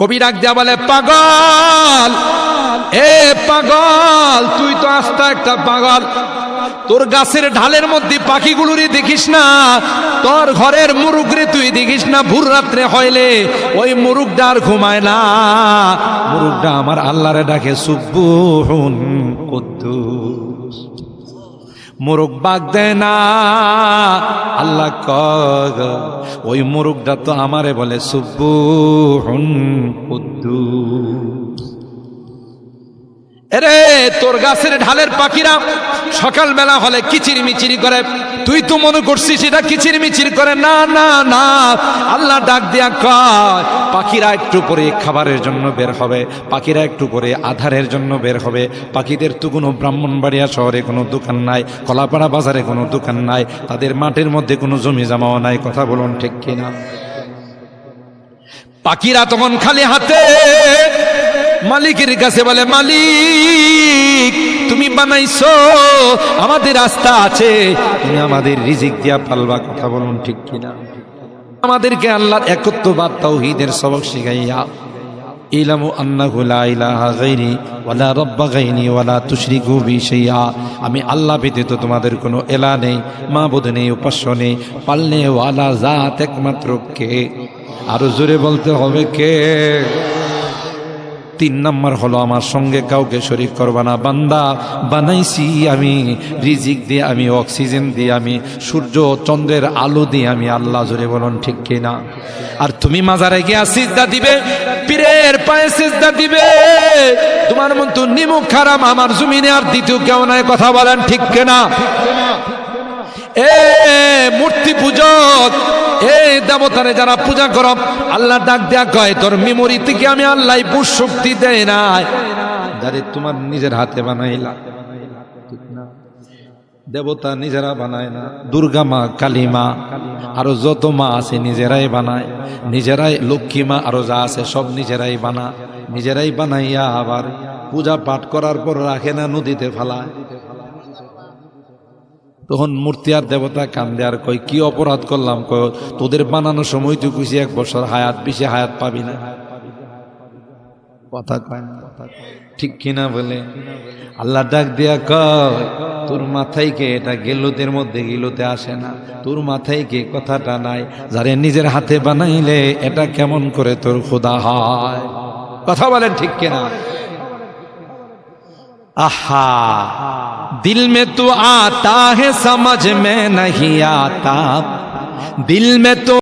কবি ডাক বলে, পাগল, এ পাগল, তুই তো আস্তা একটা পাগল। তোর গাছের ঢালের মধ্যে পাখিগুলোরই দেখিস না, তোর ঘরের মুরুগরে তুই দেখিস না, ভুর রাত্রে হইলে ওই মুরুগটা আর ঘুমায় না। মুরুগটা আমার আল্লাহরে ডাকে, সুব্বুহুন কুদ্দুস। মোরগ বাগ দেয় না। আল্লাহ কগ ওই মোরগটা তো আমারে বলে সুব্বু হুন এরে, তোর গাছের ঢালের পাখিরা সকালবেলা হলে কিচির মিচিরি করে। তুই তো মনে করছিস এটা কিচির মিচির করে। না না না, আল্লাহ ডাক দিয়া কয়, পাখিরা একটু করে খাবারের জন্য বের হবে, পাখিরা একটু করে আধারের জন্য বের হবে। পাখিদের তো কোনো ব্রাহ্মণবাড়িয়া শহরে কোনো দোকান নাই, কলাপাড়া বাজারে কোনো দোকান নাই, তাদের মাঠের মধ্যে কোনো জমি জমাও নাই, কথা বলুন ঠিক কিনা? পাখিরা তখন খালি হাতে মালিকের কাছে বলে, মালিক, তুমি বানাইছো, আমাদের রাস্তা আছে। তুমি আমাদের রিজিক দিয়া পালবা, কথা বলুন ঠিক কিনা? আমাদেরকে আল্লাহর একত্ববাদ, তাওহীদের সবক শিখাইয়া, ইলামু আমি আল্লাহ ব্যতীত তোমাদের কোনো এলা নেই, মাবুদ নেই, উপাস্য নেই পালনে ওয়ালা জাত একমাত্র কে? আরও জোরে বলতে হবে কে? তিন নম্বর হলো, আমার সঙ্গে কাউকে শরীক করবা না, বান্দা। বানাইছি আমি, রিজিক দিয়ে আমি, অক্সিজেন দিয়ে আমি, সূর্য, চন্দ্রের আলো দিয়ে আমি, আল্লাহ জোরে বলুন, ঠিক কিনা আর তুমি মাজারে গিয়া সিজদা দিবে, পীরের পায়ে সিজদা দিবে। তোমার মতো নিমুখ খারাপ, আমার জমিনে আর দ্বিতীয় কেউ নাই, কথা বলেন, ঠিক কিনা এ মূর্তি পূজক, এ দেবতারে যারা পূজা কর, আল্লাহ ডাক দেয়া কয়, তোর মেমোরি থেকে আমি আল্লাহ পুষ শক্তি দেয় নাই। যারে তোমার নিজের হাতে বানাইলা না? দেবতা নিজেরা বানায় না, দুর্গা মা, কালী মা, আরও যত মা আছে নিজেরাই বানায়। নিজেরাই লক্ষ্মী মা, আরও যা আছে সব নিজেরাই বানা। নিজেরাই বানাইয়া আবার পূজা পাঠ করার পর রাখে না নদীতে ফেলায়। তখন মূর্তি আর দেবতা কান্দে আর কই কি অপরাধ করলাম? কয়, তোদের বানানোর সময় তুই কুইছি এক বছর, হায়াত বেশি হায়াত পাবি না। কথা কয় ঠিক কিনা বলে? আল্লাহ ডাক দিয়া কয়, তোর মাথায় কে এটা গেলুতের মধ্যে গিলুতে আসে না? তোর মাথায় কে কথাটা নাই? যারে নিজের হাতে বানাইলে এটা কেমন করে তোর খোদা হয়? কথা বলেন ঠিক কিনা? आहा दिल में तो आता है समझ में नहीं आता। दिल में तो